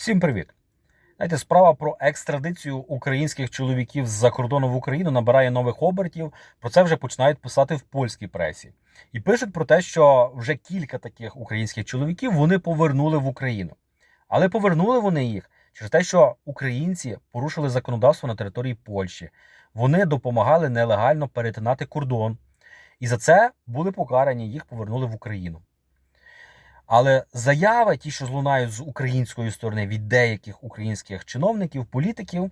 Всім привіт! Знаєте, справа про екстрадицію українських чоловіків з-за кордону в Україну набирає нових обертів. Про це вже починають писати в польській пресі. І пишуть про те, що вже кілька таких українських чоловіків вони повернули в Україну. Але повернули вони їх через те, що українці порушили законодавство на території Польщі. Вони допомагали нелегально перетинати кордон. І за це були покарані, їх повернули в Україну. Але заяви, ті, що злунають з української сторони від деяких українських чиновників, політиків,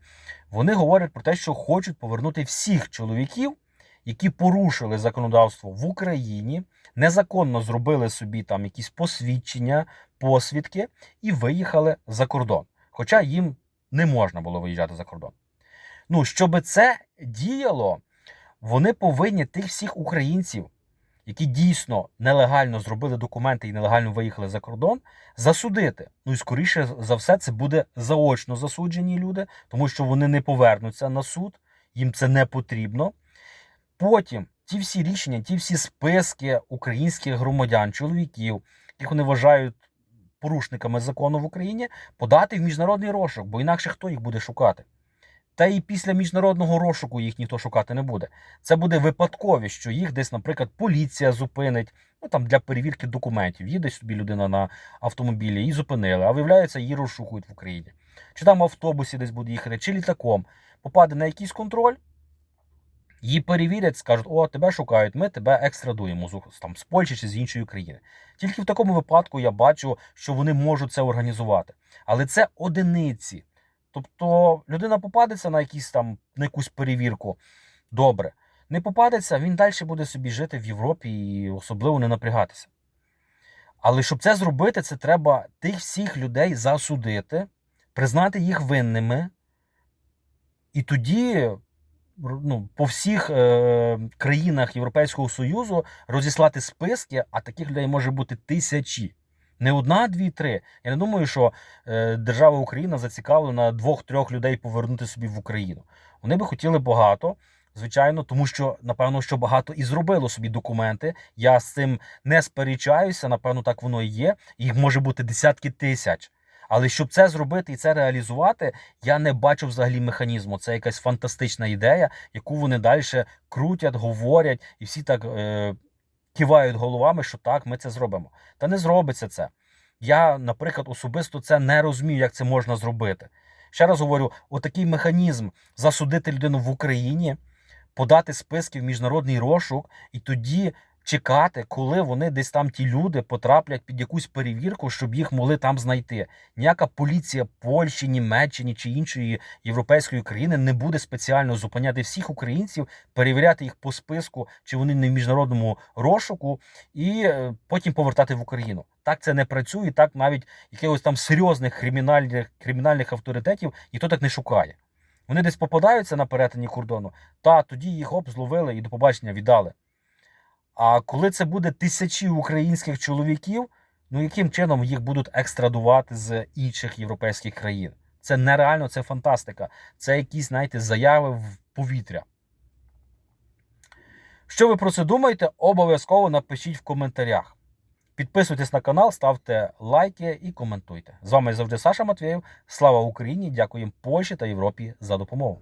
вони говорять про те, що хочуть повернути всіх чоловіків, які порушили законодавство в Україні, незаконно зробили собі там якісь посвідчення, посвідки і виїхали за кордон. Хоча їм не можна було виїжджати за кордон. Ну, щоб це діяло, вони повинні тих всіх українців, які дійсно нелегально зробили документи і нелегально виїхали за кордон, засудити. Ну і скоріше за все, це буде заочно засуджені люди, тому що вони не повернуться на суд, їм це не потрібно. Потім ті всі рішення, ті всі списки українських громадян, чоловіків, яких вони вважають порушниками закону в Україні, подати в міжнародний розшук, бо інакше хто їх буде шукати? Та і після міжнародного розшуку їх ніхто шукати не буде. Це буде випадковість, що їх десь, наприклад, поліція зупинить. Ну там для перевірки документів. Їде собі людина на автомобілі, її зупинили, а виявляється, її розшукують в Україні. Чи там в автобусі десь буде їхати, чи літаком попаде на якийсь контроль, її перевірять, скажуть, о, тебе шукають, ми тебе екстрадуємо з, там, з Польщі чи з іншої країни. Тільки в такому випадку я бачу, що вони можуть це організувати. Але це одиниці. Тобто людина попадеться на якісь там на якусь перевірку. Добре. Не попадеться, він далі буде собі жити в Європі і особливо не напрягатися. Але щоб це зробити, це треба тих всіх людей засудити, признати їх винними. І тоді ну, по всіх е, країнах Європейського Союзу розіслати списки, а таких людей може бути тисячі. Не одна, дві, три. Я не думаю, що е, держава Україна зацікавлена двох-трьох людей повернути собі в Україну. Вони би хотіли багато, звичайно, тому що напевно, що багато і зробило собі документи. Я з цим не сперечаюся. Напевно, так воно і є. Їх може бути десятки тисяч. Але щоб це зробити і це реалізувати, я не бачу взагалі механізму. Це якась фантастична ідея, яку вони далі крутять, говорять, і всі так. Е, кивають головами, що так, ми це зробимо. Та не зробиться це. Я, наприклад, особисто це не розумію, як це можна зробити. Ще раз говорю: отакий механізм засудити людину в Україні, подати списки в міжнародний розшук, і тоді чекати, коли вони десь там ті люди потраплять під якусь перевірку, щоб їх могли там знайти. Ніяка поліція Польщі, Німеччини чи іншої європейської країни не буде спеціально зупиняти всіх українців, перевіряти їх по списку, чи вони не в міжнародному розшуку, і е, потім повертати в Україну. Так це не працює, так навіть якихось там серйозних кримінальних кримінальних авторитетів ніхто так не шукає. Вони десь попадаються на перетині кордону, та тоді їх оп, зловили і до побачення віддали. А коли це буде тисячі українських чоловіків, ну яким чином їх будуть екстрадувати з інших європейських країн? Це нереально, це фантастика. Це якісь, знаєте, заяви в повітря. Що ви про це думаєте? Обов'язково напишіть в коментарях. Підписуйтесь на канал, ставте лайки і коментуйте. З вами завжди Саша Матвєєв. Слава Україні! Дякуємо Польщі та Європі за допомогу.